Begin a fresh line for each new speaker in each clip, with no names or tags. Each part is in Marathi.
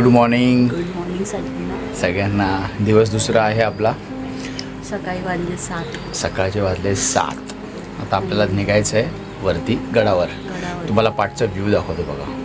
गुड मॉर्निंग
गुड मॉर्निंग सगळ्यांना
सगळ्यांना दिवस दुसरा आहे आपला.
सकाळी वाजले सात.
सकाळचे वाजले सात. आता आपल्याला निघायचं आहे वरती गडावर.
गडावर.
तुम्हाला पाठचा व्ह्यू दाखवतो बघा.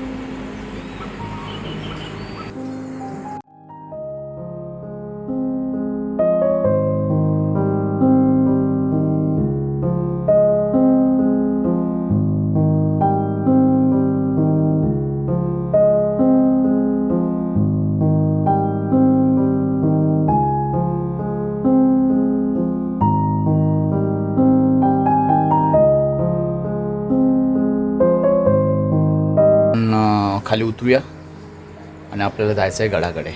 आपल्याला जायचं आहे गडाकडे.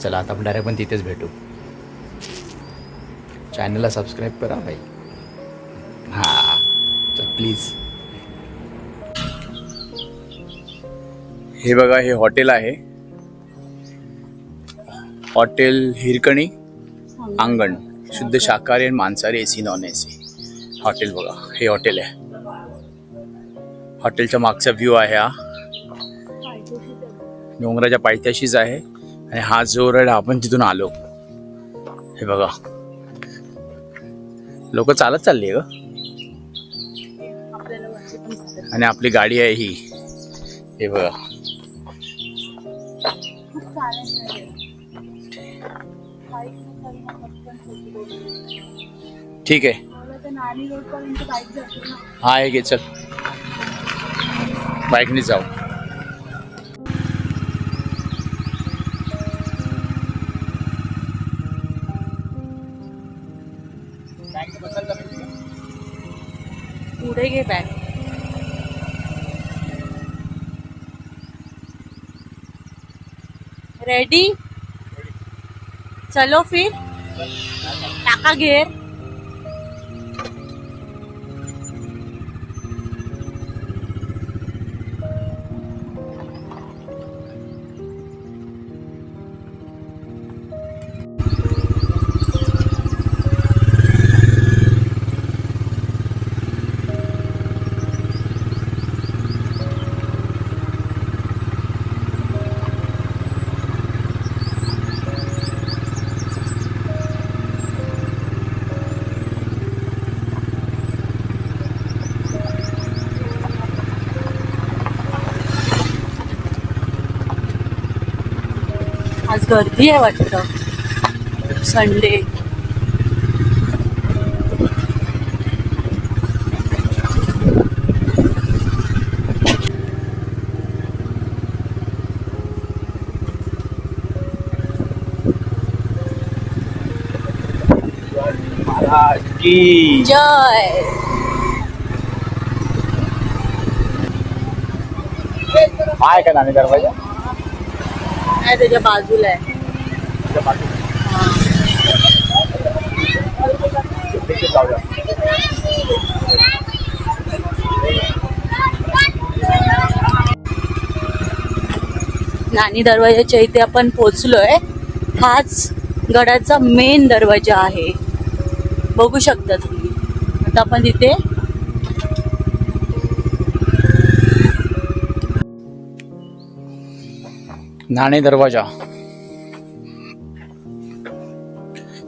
चला आता आपण डायरेक्ट पण तिथेच भेटू. चॅनलला सबस्क्राईब करा भाई. हां चल प्लीज हे बघा हे हॉटेल आहे. हॉटेल हिरकणी अंगण शुद्ध शाकाहारी आणि मांसाहारी A C non A C hotel बघा हे हॉटेल आहे. हॉटेलच्या मागचा व्ह्यू आहे हा. डोंगराच्या पायथ्याशीच आहे. आणि हा जो रोड आपण तिथून आलो. हे बघा. लोक चालत चालली ग.
पण झालं.
आणि आपली गाडी आहे ही. हे बघा.
आहे.
ठीक आहे. हा आहे घे चल. बाईकने जाऊ.
पुढे घे बॅग रेडी चलो फिर. टाका घेर. गर्दी आहे वाटतं. संडे
की।
जय.
आहे का नाणे दरवाज़ा?
आहे त्याच्या बाजूला आहे. नाणी दरवाजाच्या इथे आपण पोचलोय. हाच गडाचा मेन दरवाजा आहे. बघू शकता तुम्ही. आता आपण तिथे
नाणे दरवाजा.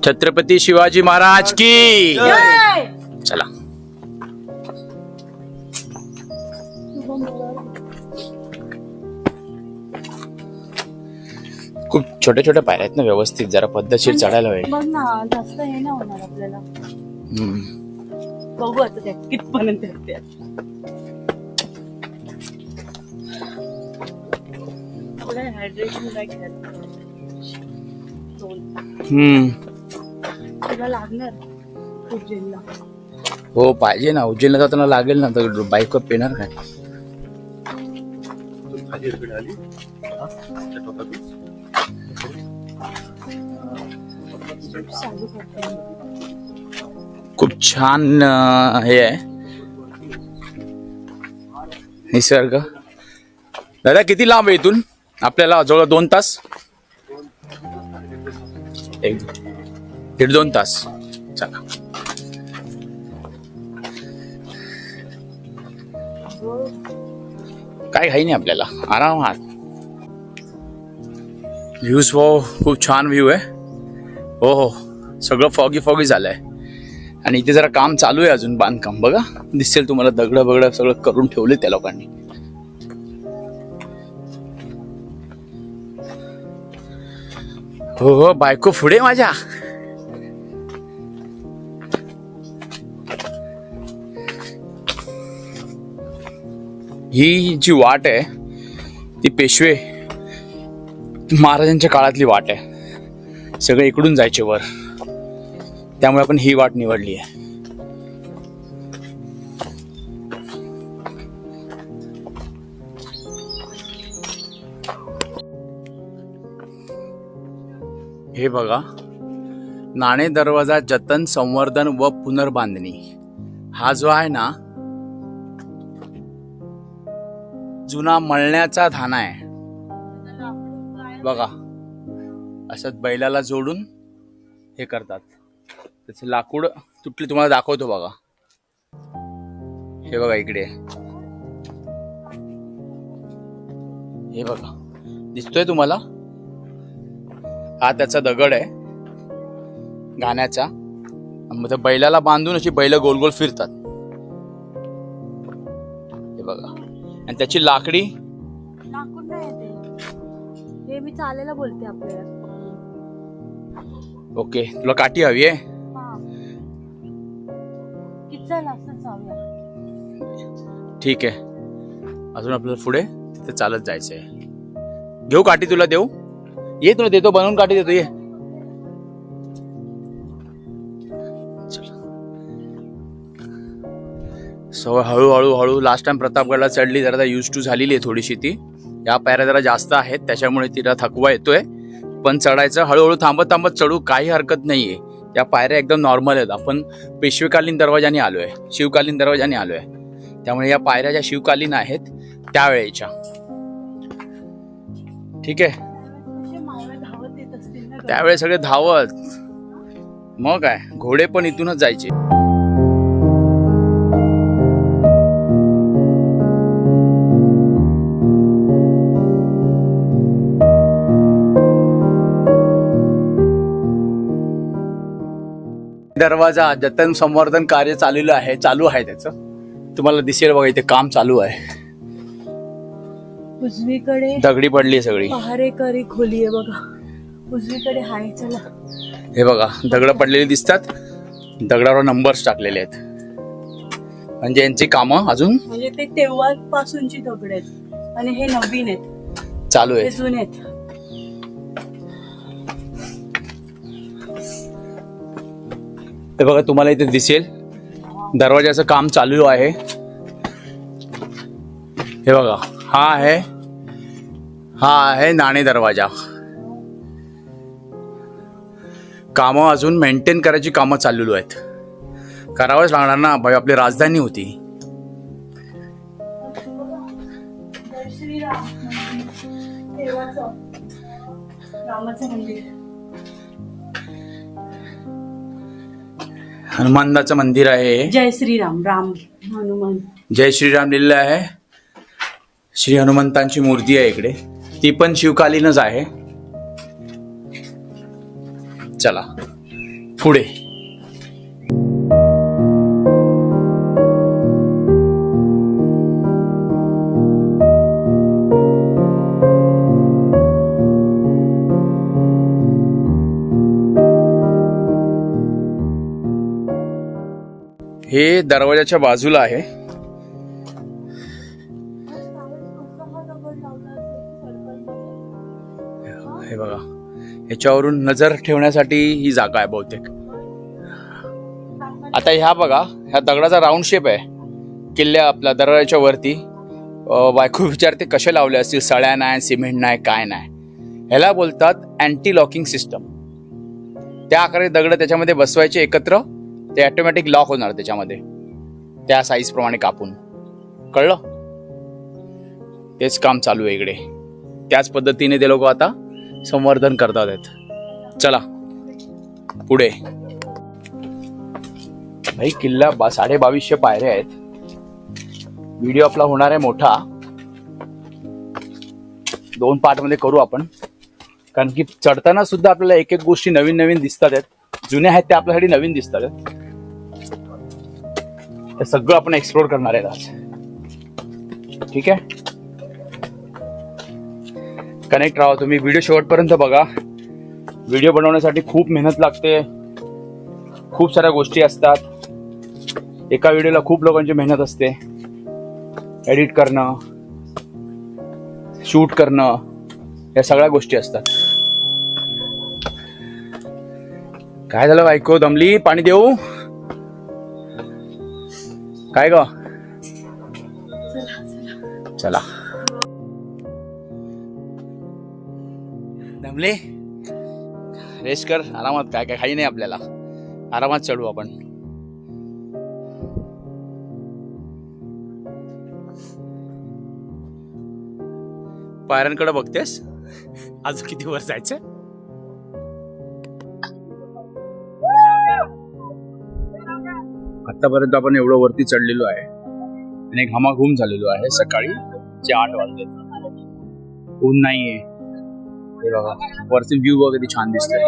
छत्रपती शिवाजी महाराज की? चला. खूप छोट्या छोट्या पायऱ्या आहेत ना व्यवस्थित जरा पद्धतशीर चढायला होईल
बघ ना जास्त हे नाही होणार आपल्याला.
हम्म.
बघू आता कितपर्यंत येते.
हम्म.
तुला लागणार उज्जैनला.
हो पाहिजे ना. उज्जैनला जाताना लागेल ना. तर बाईक पेणार काय? खूप छान अं, हे आहे. निसर्ग. दादा किती लांब आहे इथून? आपल्याला जवळ दोन तास. एक दीड दोन तास. चला. काय घाई नाही आपल्याला. आरामात व्ह्यूज हो खूप छान व्ह्यू आहे. हो हो. सगळं फॉगी फॉगी झालं आहे आणि इथे जरा काम चालू आहे अजून बांधकाम. बघा दिसेल तुम्हाला दगडं बगडं सगळं करून ठेवले त्या लोकांनी. हो हो बायको पुढे माझ्या. ही जी वाट आहे ती पेशवे महाराजांच्या काळातली वाट आहे. सगळे इकडून जायचे वर. त्यामुळे आपण ही वाट निवडली आहे. हे बघा. नाणे दरवाजा जतन संवर्धन व पुनर्बांधणी. हा जो आहे ना जुना मळण्याचा धाना आहे. बघा. असं बैलाला जोडून हे करतात. त्याचं लाकूड तुटली तुम्हाला दाखवतो बघा. हे बघा इकडे. हे बघा. दिसतोय तुम्हाला? हा त्याचा दगड आहे. गाण्याचा. मग त्या बैलाला बांधून अशी बैल गोल गोल फिरतात. हे बघा. आणि त्याची लाकडी.
लाकूड नाही ते. हे मी चालायला बोलते आपल्याला.
ओके. तुला काठी हवी आहे? ठीक आहे. अजून आपल्याला पुढे तिथे चालत जायचंय. घेऊ काठी तुला देऊ? ये तुला देतो बनवून काठी देतो ये। सवय हळूहळू हळू लास्ट टाइम प्रतापगडला चढली जरा युज टू झालेली आहे थोडीशी ती. या पायऱ्या जरा जास्त आहेत त्याच्यामुळे तिला थकवा येतोय. पण चढायचं हळूहळू थांबत थांबत चढू काही हरकत नाहीये. या पायऱ्या एकदम नॉर्मल आहेत. आपण पेशवेकालीन दरवाजाने आहे शिवकालीन दरवाजाने आहे त्यामुळे या पायऱ्या ज्या शिवकालीन आहेत त्यावेळेच्या. ठीक आहे? त्यावेळेस सगळे धावत. मग काय घोडे पण इथूनच जायचे. दरवाजा जतन संवर्धन कार्य चाललेलं आहे चालू आहे त्याचं. तुम्हाला दिसेल बघा इथे काम चालू आहे.
उजवीकडे
दगडी पडली सगळी.
पहारेकरी खोली आहे बघा. उजवीकडे हाय चला.
हे बघा दगड पडलेली दिसतात. दगडावर नंबर्स टाकलेले आहेत. म्हणजे यांची कामं अजून?
म्हणजे ते तेव्हापासूनची दगड आहेत. आणि हे नवीन आहेत.
चालू
हे
आहेत
जुने आहेत.
हे बघा तुम्हाला इथे दिसेल. दरवाजाचं काम चालू आहे. हे बघा हा आहे. हा आहे नाणे दरवाजा. कामं अजून मेंटेन करायची कामं चाललेलो आहेत. करावंच लागणार ना भाई आपली राजधानी होती.
रामाचं मंदिर
आहे.
जय श्रीराम राम हनुमान.
जय श्रीराम लिहिलेलं आहे. श्री हनुमंतांची मूर्ती आहे इकडे. ती पण शिवकालीनच आहे. चला पुढे. हे दरवाजाच्या बाजूला आहे. त्याच्यावरून नजर ठेवण्यासाठी ही जागा आहे बहुतेक. आता ह्या बघा ह्या दगडाचा राऊंड शेप आहे. किल्ल्या आपल्या दरवाजाच्या वरती. बायको विचारते कसे लावले असतील? सळ्या नाही सिमेंट नाही काय नाही? ह्याला बोलतात अँटी लॉकिंग सिस्टम त्या आकारे दगड त्याच्यामध्ये बसवायचे एकत्र ते ॲटोमॅटिक लॉक होणार त्याच्यामध्ये. त्या साईज प्रमाणे कापून. कळलं? तेच काम चालू आहे इकडे. त्याच पद्धतीने ते लोक आता संवर्धन करतात आहेत. चला पुढे. भाई किल्ला बा साडे बावीसशे पायऱ्या आहेत. व्हिडिओ आपला होणार आहे मोठा. दोन पार्टमध्ये करू आपण. कारण की चढताना सुद्धा आपल्याला एक एक गोष्टी नवीन नवीन दिसतात आहेत. जुन्या आहेत त्या आपल्यासाठी नवीन दिसतात आहेत. ते सगळं आपण एक्सप्लोर करणार आहेत आज. ठीक आहे? कनेक्ट राहा. तुम्ही व्हिडिओ शेवटपर्यंत बघा. व्हिडिओ बनवण्यासाठी खूप मेहनत लागते. खूप साऱ्या गोष्टी असतात. एका व्हिडिओला खूप लोकांची मेहनत असते. एडिट करणं शूट करणं या सगळ्या गोष्टी असतात. काय झालं बायको? दमली? पाणी देऊ? काय ग? चला. दमले रेस्ट कर आरामात काय काय काही नाही आपल्याला. आरामात चढू आपण. पायऱ्यांकडे बघतेस? अजून किती वर जायचं आतापर्यंत आपण एवढं वरती चढलेलो आहे. आणि घामाघूम झालेलो आहे सकाळी जे आठ वाजले. ऊन नाहीये. हे बघा वरती व्ह्यू बघा किती छान दिसतंय.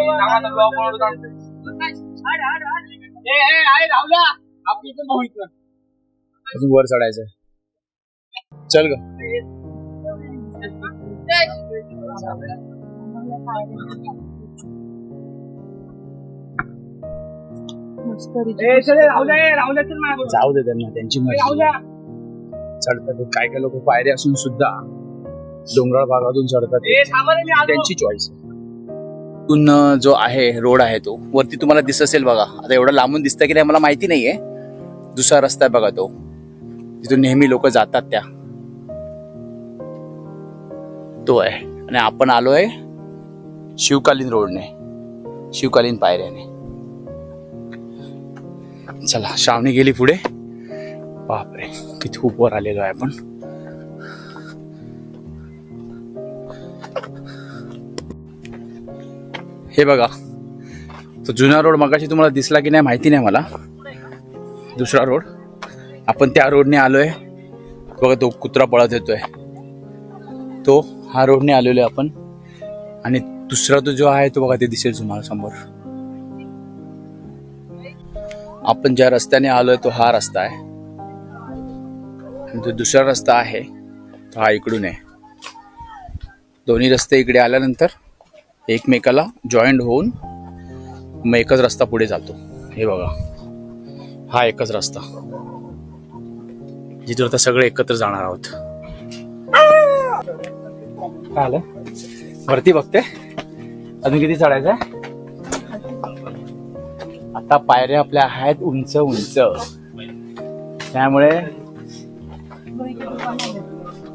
अजून वर चढायचंय चल ग. जाऊ दे त्यांना त्यांची मर्जी. चढतात काय काय लोक पायरे असून सुद्धा डोंगराळ भागातून चढतात ते. त्यांची चॉईस जो आहे रोड आहे तो वरती तुम्हाला दिसत असेल बघा. आता एवढं लांबून दिसतं की नाही मला माहिती नाहीये. दुसरा रस्ता आहे बघा तो. तिथून नेहमी लोक जातात त्या. तो आहे. आणि आपण आलोय शिवकालीन रोडने शिवकालीन पायऱ्याने. चला श्रावणी गेली पुढे. बापरे किती खूप वर आलेलो आहे आपण. हे बघा. तो जुना रोड मगाशी तुम्हाला दिसला की नाही माहिती नाही मला. दुसरा रोड. आपण त्या रोडने आलोय. बघा तो कुत्रा पळत येतोय. तो हा रोडने आलेलो आहे आपण. आणि दुसरा तो जो आहे तो बघा ते दिसेल तुम्हाला समोर. आपण ज्या रस्त्याने आलोय तो हा रस्ता आहे. आणि जो दुसरा रस्ता आहे तो हा इकडून आहे. दोन्ही रस्ते इकडे आल्यानंतर एकमेकाला जॉईंट होऊन मग एकच रस्ता पुढे जातो. हे बघा. हा एकच रस्ता. जिथून आता सगळे एकत्र जाणार आहोत. काय आलं? वरती बघते. अजून किती चढायचं आहे? आता पायऱ्या आपल्या आहेत उंच उंच. त्यामुळे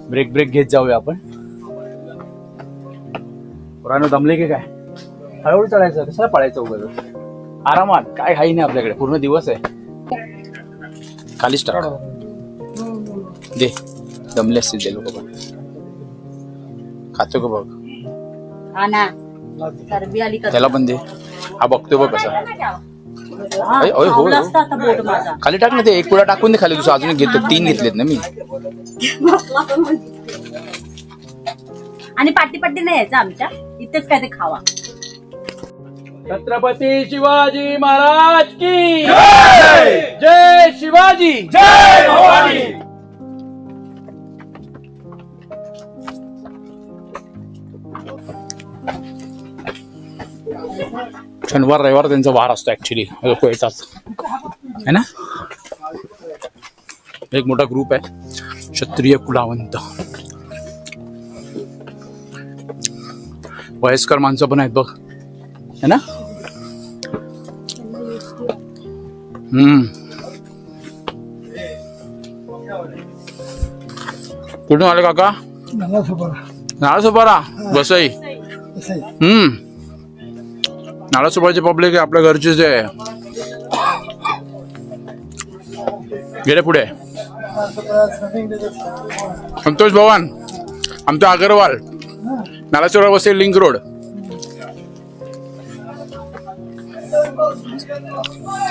ब्रेक ब्रेक घेत जाऊया आपण. पुराणं दमले की काय? हळूहळू चढायचं कशाला पळायचं उगाच? आरामात काय घाई नाही आपल्याकडे पूर्ण दिवस आहे. खालीच टाक. दे दमले असतील ते लोक पण. खातो का बघ?
हा
त्याला पण दे. हा बघतोय बघ कसा.
हा,
हो, खाली टाक ना ते एक पुढा टाकून दे खाली दुसरं अजून घेतो. तीन घेतलेत ना मी.
आणि पाटी पाटी नाही यायचं आमच्या. इथेच काय ते खावा.
छत्रपती शिवाजी महाराज की जय! शिवाजी! जय भवानी! शनिवार रविवार त्यांचा वार असतो ऍक्च्युली लोक येतात. है ना? एक मोठा ग्रुप आहे. क्षत्रिय कुलावंत. वयस्कर माणसं पण आहेत बघ. है ना? हम्म. कुठून आले काका? नाळासोपारा बसई. हम्म. नाळासोपाराचे पब्लिक आपल्या घरचेच आहे. गेले पुढे. संतोष भवन आमचा अगरवाल. नालासोपारा बसेल लिंक रोड.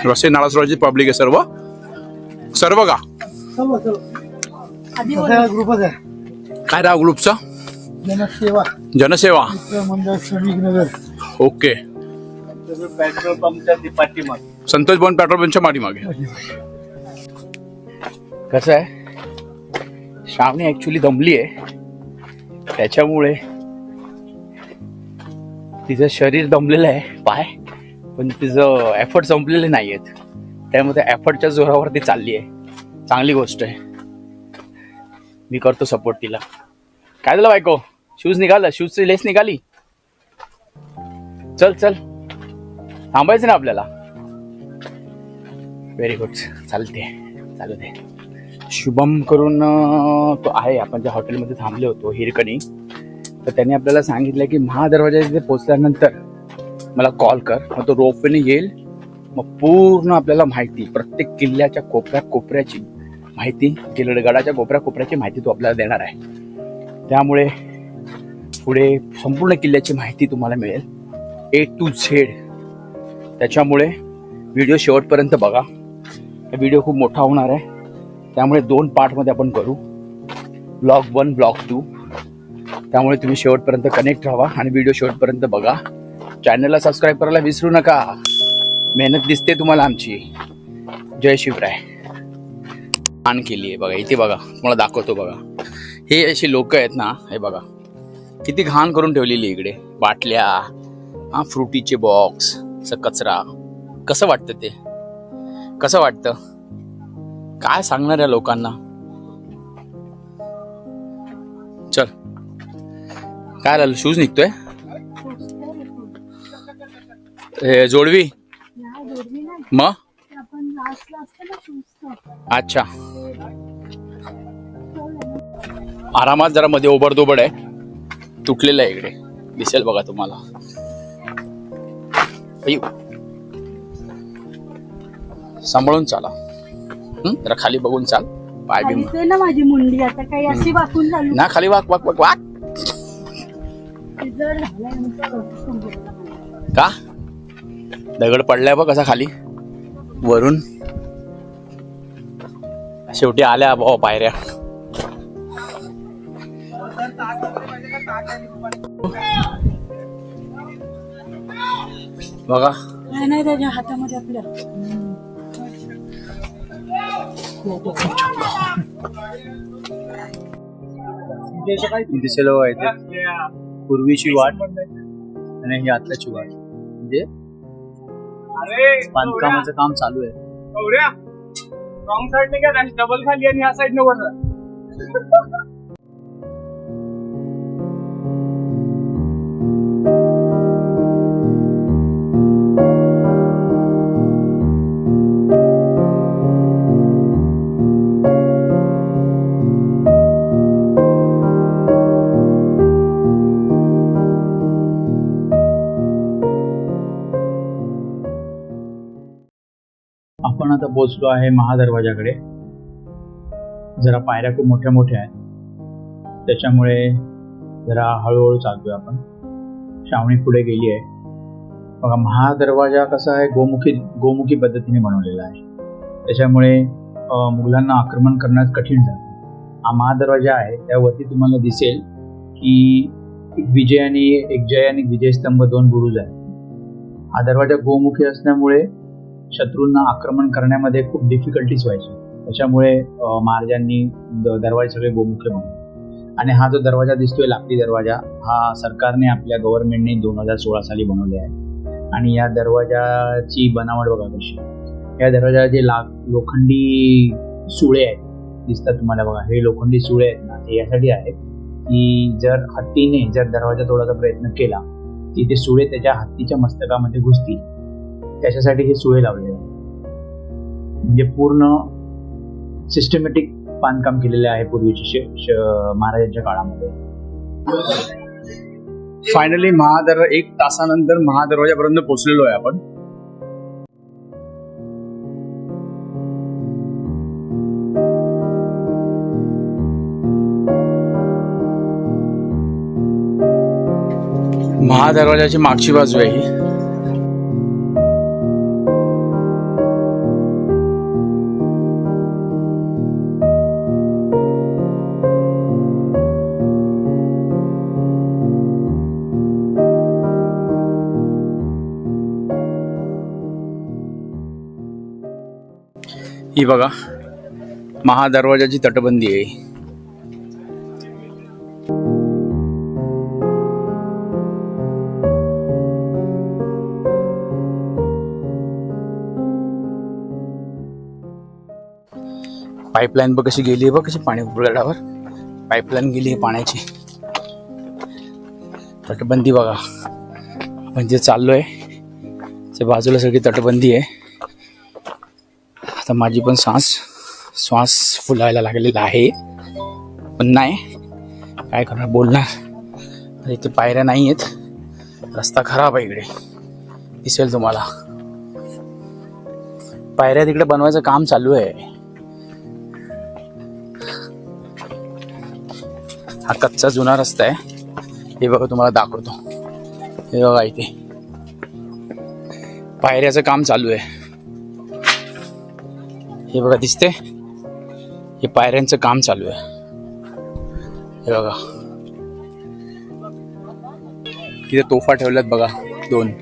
वसई नाळासोपाराची पब्लिक आहे सर्व. सर्व का?
ग्रुपच आहे.
काय राव ग्रुपचा
जनसेवा.
जनसेवा.
मित्र मंडळ श्रमिक नगर.
ओके.
पेट्रोल पंपच्या पाठीमाग
संतोष भवन पेट्रोल पंपच्या मागे कसं आहे? श्रावणी ऍक्च्युली दमली आहे. त्याच्यामुळे तिचं शरीर दमलेलं आहे पाय पण तिचं एफर्ट संपलेले नाही आहेत त्यामुळे एफर्टच्या जोरावर ती चालली आहे. चांगली गोष्ट आहे. मी करतो सपोर्ट तिला. काय झालं बायको? शूज निघाला शूजची लेस निघाली. चल चल. थांबायचं ना आपल्याला. व्हेरी गुड चालते चालू दे. शुभम करून तो आहे. आपण ज्या हॉटेलमध्ये थांबले होतो हिरकणी. तर त्यांनी आपल्याला सांगितलं की महादरवाजा तिथे पोचल्यानंतर मला कॉल कर. मग तो रोपवेने येईल. मग पूर्ण आपल्याला माहिती प्रत्येक किल्ल्याच्या कोपऱ्या कोपऱ्याची माहिती किल्लडगडाच्या कोपऱ्या कोपऱ्याची माहिती तो आपल्याला देणार आहे. त्यामुळे पुढे संपूर्ण किल्ल्याची माहिती तुम्हाला मिळेल. ए टू झेड त्याच्यामुळे व्हिडिओ शेवटपर्यंत बघा. व्हिडिओ खूप मोठा होणार आहे. त्यामुळे दोन पार्टमध्ये आपण करू. ब्लॉग वन ब्लॉग टू त्यामुळे तुम्ही शेवटपर्यंत कनेक्ट राहा आणि व्हिडिओ शेवटपर्यंत बघा. चॅनलला सबस्क्राईब करायला विसरू नका. मेहनत दिसते तुम्हाला आमची. जय शिवराय. आण केली आहे बघा. इथे बघा. तुम्हाला दाखवतो बघा. हे अशी लोक आहेत ना हे बघा. किती घाण करून ठेवलेली आहे इकडे. बाटल्या हा फ्रुटीचे बॉक्स असं कचरा. कसं वाटतं ते? कसं वाटतं? काय सांगणार या लोकांना? काय झालं? शूज निघतोय? हे जोडवी? मग अच्छा. आरामात जरा मध्ये ओबडदोबड आहे. तुटलेलं आहे इकडे. दिसेल बघा तुम्हाला. सांभाळून चाला? जरा खाली बघून चाल. पाय बी
माझी मुंडी. आता काही अशी वाकून
ना खाली वाक वाक वाक वाक. का? दगड पडलाय बघ कसा खाली. वरून. शेवटी आल्या भाऊ पायऱ्या. बघा.
नाही त्याच्या हातामध्ये आपल्या.
दिसेल पूर्वीची वाट आणि ही आताची वाट. म्हणजे बांधकामाचं काम चालू आहे.
रॉंग डबल खाली आणि ह्या साईडने वर
आपण आता पोचलो आहे महादरवाजाकडे. जरा पायऱ्या खूप मोठ्या मोठ्या आहेत. त्याच्यामुळे जरा हळूहळू चालतोय आपण. श्रावणी पुढे गेली आहे. बघा महादरवाजा कसा आहे? गोमुखी गोमुखी पद्धतीने बनवलेला आहे. त्याच्यामुळे मुघलांना आक्रमण करण्यास कठीण जातं हा महादरवाजा आहे त्यावरती तुम्हाला दिसेल की विजय आणि एक जय आणि विजयस्तंभ दोन बुरुज आहेत. हा दरवाजा गोमुखी असल्यामुळे शत्रूंना आक्रमण करण्यामध्ये खूप डिफिकल्टीज व्हायची. त्याच्यामुळे महाराजांनी दरवाजे सगळे गोमुखे म्हणून आणि हा जो दरवाजा दिसतोय लाकडी दरवाजा हा सरकारने आपल्या गव्हर्नमेंटने दोन हजार सोळा साली बनवले आहे. आणि या दरवाजाची बनावट बघा कशी. या दरवाजाचे लाक लोखंडी सुळे आहेत. दिसतात तुम्हाला बघा. हे लोखंडी सुळे आहेत ना. ते यासाठी आहेत की जर हत्तीने जर दरवाजा तोडायचा प्रयत्न केला की ते सुळे त्याच्या हत्तीच्या मस्तकामध्ये घुसतील. त्याच्यासाठी हे सुळे लावलेले आहे. म्हणजे पूर्ण सिस्टमॅटिक बांधकाम केलेले आहे पूर्वीचे महाराजांच्या काळामध्ये. फायनली महादर एक तासानंतर महादरवाजापर्यंत पोहोचलेलो आहे आपण. महादरवाजाची मागची बाजू आहे ही बघा महादरवाजाची तटबंदी आहे पाईपलाईन बघ कशी गेली आहे बघ कशी पाणी उघड्यावर पाईपलाईन गेली आहे पाण्याची. तटबंदी बघा. म्हणजे आपण जे चाललोय. ते बाजूला सगळी तटबंदी आहे. आता माझी पण श्वास श्वास फुलायला लागलेला आहे. पण नाही काय करणार बोलणार. इथे पायऱ्या नाही आहेत. रस्ता खराब आहे इकडे. दिसेल तुम्हाला. पायऱ्या तिकडे बनवायचं काम चालू आहे. हा कच्चा जुना रस्ता आहे. हे बघा तुम्हाला दाखवतो. हे बघा इथे. पायऱ्याचं काम चालू आहे. हे बघा दिसते. हे पायऱ्यांचं काम चालू आहे. हे बघा. तिथे तोफा ठेवल्यात बघा दोन.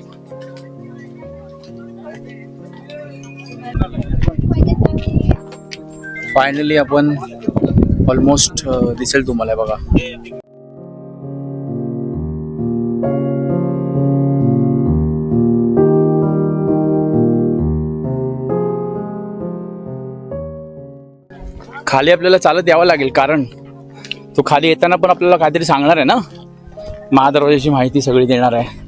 फायनली आपण ऑलमोस्ट दिसेल तुम्हाला बघा. खाली आपल्याला चालत यावं लागेल कारण तो खाली येताना पण आपल्याला काहीतरी सांगणार आहे ना? महादरवाजाची माहिती सगळी देणार आहे.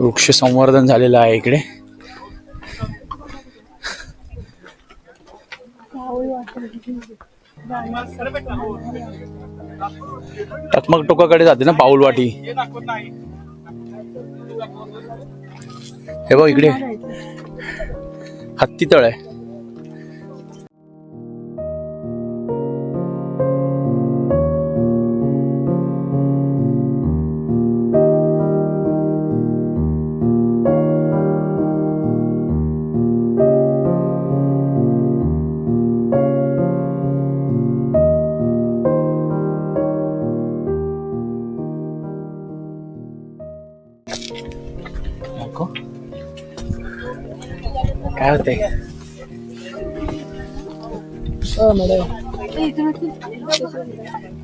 वृक्ष संवर्धन झालेलं आहे इकडे. टकमक टोकाकडे जाते ना पाऊलवाटी.
वाटी
हे बघ इकडे. हत्ती तळ आहे.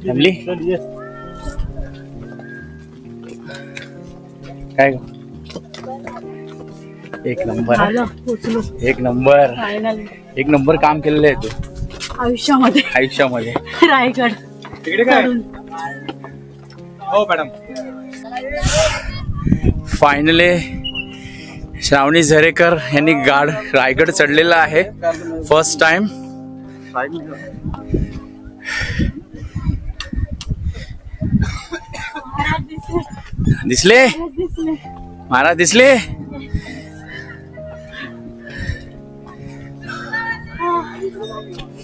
जमली काय ग? एक नंबर. एक नंबर. एक नंबर काम केलेलं आहे तू.
आयुष्यामध्ये.
आयुष्यामध्ये.
रायगड.
तिकडे काय? हो मॅडम.
फायनली श्रावणी झरेकर यांनी गाड रायगड चढलेला आहे. फर्स्ट टाइम दिसले? महाराज दिसले?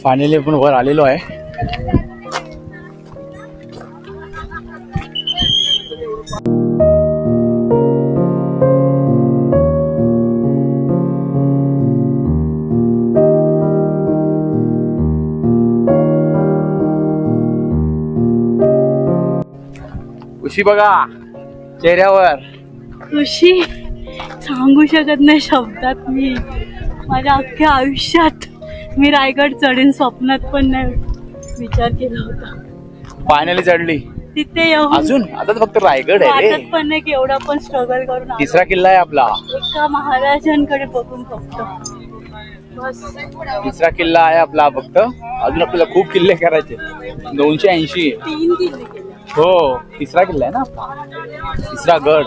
फायनली आपण वर आलेलो आहे. उशी बघा. चेहऱ्यावर.
खुशी. सांगू शकत नाही शब्दात मी. माझ्या अख्ख्या आयुष्यात मी रायगड चढेन स्वप्नात पण नाही विचार केला होता.
फायनली चढली.
तिथे येऊन
अजून? आता तर फक्त रायगड आहे
वाटत
रे
पण नाही की एवढा पण स्ट्रगल करून आलो.
तिसरा किल्ला आहे आपला.
एका महाराजांकडे बघून फक्त. बस.
तिसरा किल्ला आहे आपला फक्त. अजून आपल्याला खूप किल्ले करायचे. दोनशे ऐंशी.
तीन किल्ले. केले
हो तिसरा किल्ला आहे ना? तिसरा गड.